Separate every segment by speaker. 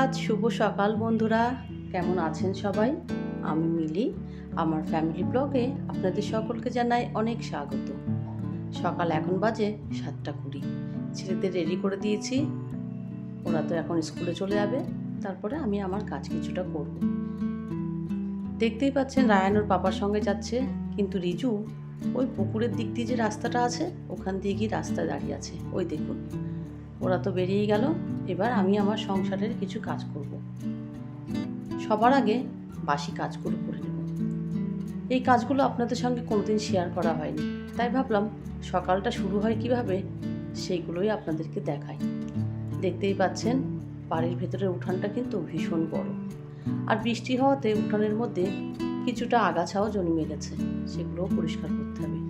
Speaker 1: সুপ্রভাত শুভ সকাল বন্ধুরা। কেমন আছেন সবাই? আমি মিলি। আমার ফ্যামিলি ব্লগে আপনাদের সকলকে জানাই অনেক স্বাগত। সকাল এখন বাজে সাতটা কুড়ি। ছেলেদের রেডি করে দিয়েছি। ওরা তো এখন স্কুলে চলে যাবে। তারপরে আমি আমার কাজ কিছুটা করব। দেখতেই পাচ্ছেন রায়ান ওর পাপার সঙ্গে যাচ্ছে। কিন্তু রিজু ওই পুকুরের দিক দিয়ে যে রাস্তাটা আছে, ওখান দিয়ে গিয়ে রাস্তায় দাঁড়িয়ে আছে। ওই দেখুন। ওরা তো বেরিয়ে গেল। এবার আমি আমার সংসারের কিছু কাজ করব। সবার আগে বাসি কাজগুলো করে নেব। এই কাজগুলো আপনাদের সঙ্গে কোনোদিন শেয়ার করা হয়নি। তাই ভাবলাম সকালটা শুরু হয় কীভাবে সেইগুলোই আপনাদেরকে দেখাই। দেখতেই পাচ্ছেন, বাড়ির ভেতরের উঠানটা কিন্তু ভীষণ বড়। আর বৃষ্টি হওয়াতে উঠানের মধ্যে কিছুটা আগাছাও জন্মে গেছে। সেগুলোও পরিষ্কার করতে হবে।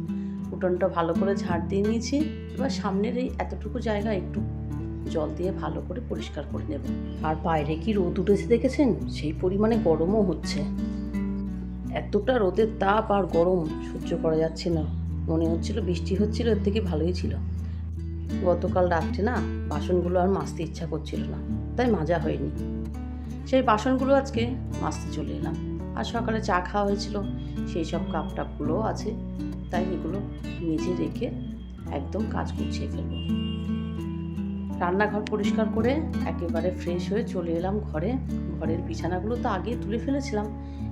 Speaker 1: উঠোনটা ভালো করে ঝাড় দিয়ে নিয়েছি। এবার সামনের এই এতটুকু জায়গা একটু জল দিয়ে ভালো করে পরিষ্কার করে নেব। আর বাইরে কি রোদ উঠেছে দেখেছেন? সেই পরিমাণে গরমও হচ্ছে। এতটা রোদের তাপ আর গরম সহ্য করা যাচ্ছে না। মনে হচ্ছিল বৃষ্টি হচ্ছিল, এর থেকে ভালোই ছিল। গতকাল রাত্রে না বাসনগুলো আর মাজতে ইচ্ছা করছিল না, তাই মাজা হয়নি। সেই বাসনগুলো আজকে মাজতে চলে এলাম। আর সকালে চা খাওয়া হয়েছিল, সেই সব কাপ টাপগুলোও আছে, তাই এগুলো মেজে রেখে একদম কাজ গুছিয়ে ফেলব। রান্নাঘর পরিষ্কার করে একেবারে ফ্রেশ হয়ে চলে এলাম ঘরে। ঘরের বিছানাগুলো তো আগে তুলে ফেলেছিলাম।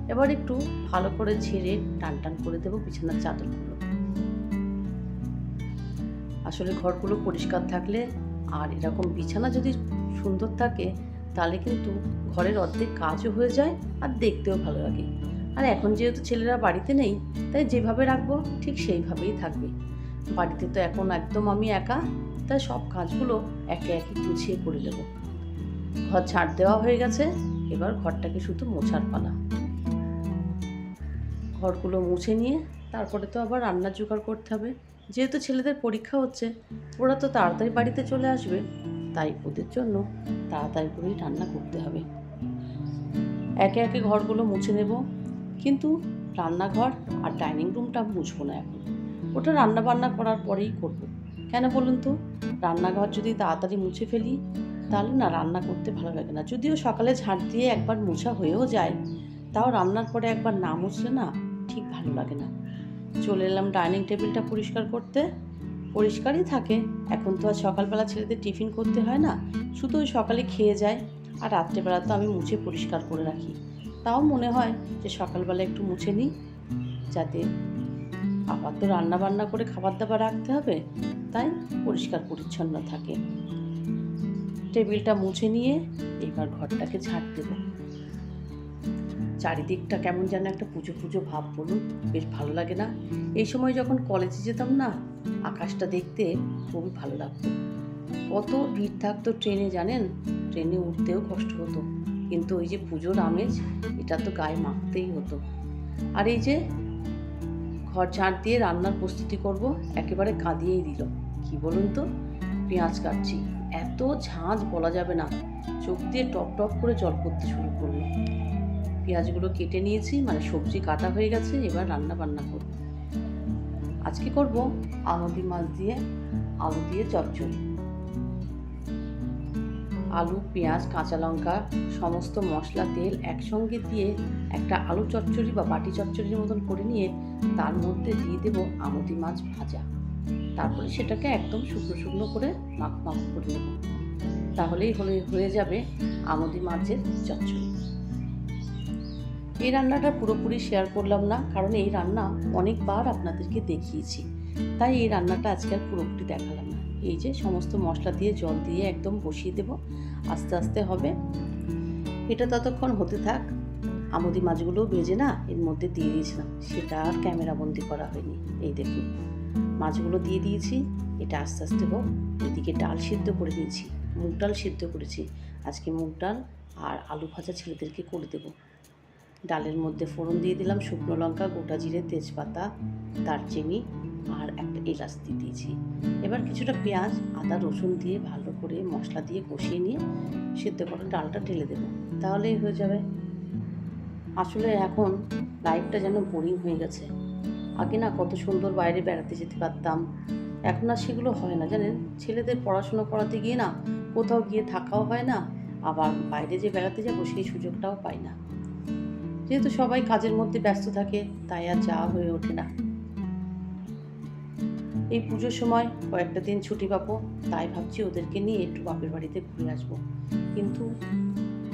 Speaker 1: এবার একটু ভালো করে ঝেড়ে টান টান করে দেবো বিছানার চাদরগুলো। আসলে ঘরগুলো পরিষ্কার থাকলে আর এরকম বিছানা যদি সুন্দর থাকে, তাহলে কিন্তু ঘরের অর্ধেক কাজও হয়ে যায় আর দেখতেও ভালো লাগে। আর এখন যেহেতু ছেলেরা বাড়িতে নেই, তাই যেভাবে রাখব ঠিক সেইভাবেই থাকবে। বাড়িতে তো এখন একদম আমি একা, তাই সব কাজগুলো একে একে গুছিয়ে করে দেবো। ঘর ছাড় দেওয়া হয়ে গেছে, এবার ঘরটাকে শুধু মোছার পালা। ঘরগুলো মুছে নিয়ে তারপরে তো আবার রান্নার জোগাড় করতে হবে। যেহেতু ছেলেদের পরীক্ষা হচ্ছে, ওরা তো তাড়াতাড়ি বাড়িতে চলে আসবে, তাই ওদের জন্য তাড়াতাড়ি করেই রান্না করতে হবে। একে একে ঘরগুলো মুছে নেব, কিন্তু রান্নাঘর আর ডাইনিং রুমটা মুছবো না এখন। ওটা রান্না বান্না করার পরেই করব। কেন বলুন তো? রান্নাঘর যদি তাড়াতাড়ি মুছে ফেলি, তাহলে না রান্না করতে ভালো লাগে না। যদিও সকালে ঝাঁট দিয়ে একবার মোছা হয়েও যায়, তাও রান্নার পরে একবার না মুছলে না ঠিক ভালো লাগে না। চলে এলাম ডাইনিং টেবিলটা পরিষ্কার করতে। পরিষ্কারই থাকে। এখন তো আর সকালবেলা ছেলেদের টিফিন করতে হয় না শুধু ওই সকালে খেয়ে যায়। আর রাত্রেবেলা তো আমি মুছে পরিষ্কার করে রাখি। তাও মনে হয় যে সকালবেলা একটু মুছে নিই, যাতে আবার তো রান্না বান্না করে খাবার দাবার রাখতে হবে। তাই পরিষ্কার পরিচ্ছন্ন থাকে। টেবিলটা মুছে নিয়ে এবার ঘরটাকে ঝাড় দেবো। চারিদিকটা কেমন যেন একটা পুজো পুজো ভাব বলুন, বেশ ভালো লাগে না? এই সময় যখন কলেজে যেতাম না, আকাশটা দেখতে খুবই ভালো লাগতো। কত ভিড় থাকতো ট্রেনে, জানেন? ট্রেনে উঠতেও কষ্ট হতো। কিন্তু ওই যে পুজোর আমেজ, এটা তো গায়ে মাখতেই হতো। আর এই যে ঘর ঝাঁট দিয়ে রান্নার প্রস্তুতি করব, একেবারে কাঁদিয়েই দিল। কি বলুন তো? পেঁয়াজ কাটছি। এত ঝাঁঝ বলা যাবে না। চোখ দিয়ে টপ টপ করে জল পড়তে শুরু করল। পেঁয়াজগুলো কেটে নিয়েছি মানে সবজি কাটা হয়ে গেছে, এবার রান্না বান্না করব। আজকে করব আমদি মাছ দিয়ে, আলু দিয়ে চচ্চড়ি। আলু, পেঁয়াজ, কাঁচা লঙ্কা, সমস্ত মশলা, তেল একসঙ্গে দিয়ে একটা আলু চচ্চড়ি বা বাটি চচ্চড়ির মতন করে নিয়ে তার মধ্যে দিয়ে দেব আমদি মাছ ভাজা। তারপরে সেটাকে একদম শুকনো শুকনো করে মাখ মাখ করে নেব। তাহলেই হলে হয়ে যাবে আমদি মাছের চচ্চড়ি। এই রান্নাটা পুরোপুরি শেয়ার করলাম না, কারণ এই রান্না অনেকবার আপনাদেরকে দেখিয়েছি। তাই এই রান্নাটা আজকে আর পুরোপুরি দেখালাম না। এই যে সমস্ত মশলা দিয়ে জল দিয়ে একদম বসিয়ে দেব। আস্তে আস্তে হবে। এটা ততক্ষণ হতে থাক। আমদি মাছগুলোও ভেজে না এর মধ্যে দিয়ে দিয়েছিলাম। সেটা আর ক্যামেরা বন্দি করা হয়নি। এই দেখুন, মাছগুলো দিয়ে দিয়েছি। এটা আস্তে আস্তে হোক। এদিকে ডাল সিদ্ধ করে নিয়েছি, মুগ ডাল সিদ্ধ করেছি। আজকে মুগ ডাল আর আলু ভাজা ছেলেদেরকে করে দেবো। ডালের মধ্যে ফোড়ন দিয়ে দিলাম শুকনো লঙ্কা, গোটা জিরে, তেজপাতা, দারচিনি আর একটা এলাচ দিয়ে দিয়েছি। এবার কিছুটা পেঁয়াজ, আদা, রসুন দিয়ে ভালো করে মশলা দিয়ে কষিয়ে নিয়ে সিদ্ধ করে ডালটা ঢেলে দেবো। তাহলেই হয়ে যাবে। আসলে এখন লাইফটা যেন বোরিং হয়ে গেছে। আগে না কত সুন্দর বাইরে বেড়াতে যেতে পারতাম। এখন আর সেগুলো হয় না, জানেন? ছেলেদের পড়াশুনো করাতে গিয়ে না কোথাও গিয়ে থাকাও হয় না, আবার বাইরে যে বেড়াতে যাব সেই সুযোগটাও পাই না। যেহেতু সবাই কাজের মধ্যে ব্যস্ত থাকে, তাই আর যাওয়া হয়ে ওঠে না। এই পুজোর সময় কয়েকটা দিন ছুটি পাবো, তাই ভাবছি ওদেরকে নিয়ে একটু বাপের বাড়িতে ঘুরে আসব। কিন্তু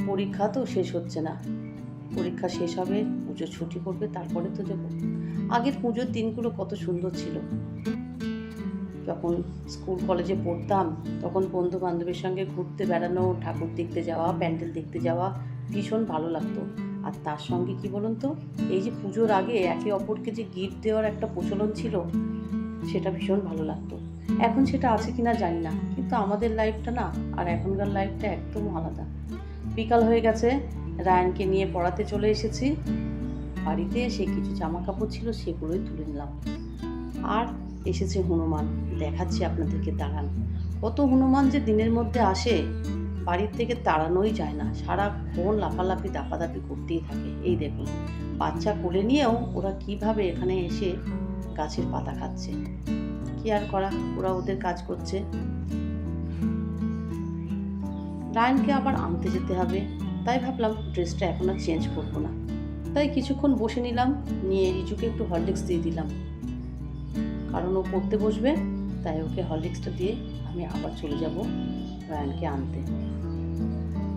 Speaker 1: পরীক্ষা তো শেষ হচ্ছে না। পরীক্ষা শেষ হবে পুজো ছুটি পড়বে, তারপরে তো যাব আগের পুজোর দিনগুলো কত সুন্দর ছিল। যখন স্কুল, কলেজে পড়তাম, তখন বন্ধু বান্ধবের সঙ্গে ঘুরতে বেড়ানো, ঠাকুর দেখতে যাওয়া, প্যান্ডেল দেখতে যাওয়া ভীষণ ভালো লাগতো। আর তার সঙ্গে কি বলুন তো, এই যে পুজোর আগে একে অপরকে যে গিফট দেওয়ার একটা প্রচলন ছিল সেটা ভীষণ ভালো লাগতো। এখন সেটা আছে কিনা জানি না, কিন্তু আমাদের লাইফটা না আর এখনকার লাইফটা একদম আলাদা। বিকাল হয়ে গেছে, রায়ানকে নিয়ে পড়াতে চলে এসেছি। বাড়িতে এসে কিছু জামা কাপড় ছিল সেগুলোই তুলে নিলাম। আর এসেছে হনুমান, দেখাচ্ছি আপনাদেরকে দাঁড়ান। কত হনুমান যে দিনের মধ্যে আসে, বাড়ির থেকে তাড়ানোই যায় না। সারাক্ষণ লাফালাফি, দাপাদাপি করতেই থাকে। এই দেখুন, বাচ্চা কোলে নিয়েও ওরা কীভাবে এখানে এসে গাছের পাতা খাচ্ছে। কি আর করা? ওরা ওদের কাজ করছে। রায়নকে আবার আনতে যেতে হবে। তাই ভাবলাম ড্রেসটা এখন আর চেঞ্জ করব না। তাই কিছুক্ষণ বসে নিলাম, নিয়ে রিচুকে একটু হরলিক্স দিয়ে দিলাম। কারণ ও পড়তে বসবে, তাই ওকে হরলিক্সটা দিয়ে আমি আবার চলে যাব রায়ানকে আনতে।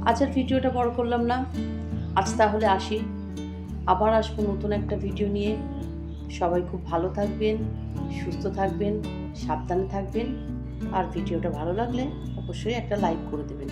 Speaker 1: আর ভিডিওটা বড় করলাম না। আজ তাহলে আসি। আবার আসব নতুন একটা ভিডিও নিয়ে। সবাই খুব ভালো থাকবেন, সুস্থ থাকবেন, সাবধানে থাকবেন। আর ভিডিওটা ভালো লাগলে অবশ্যই একটা লাইক করে দেবেন।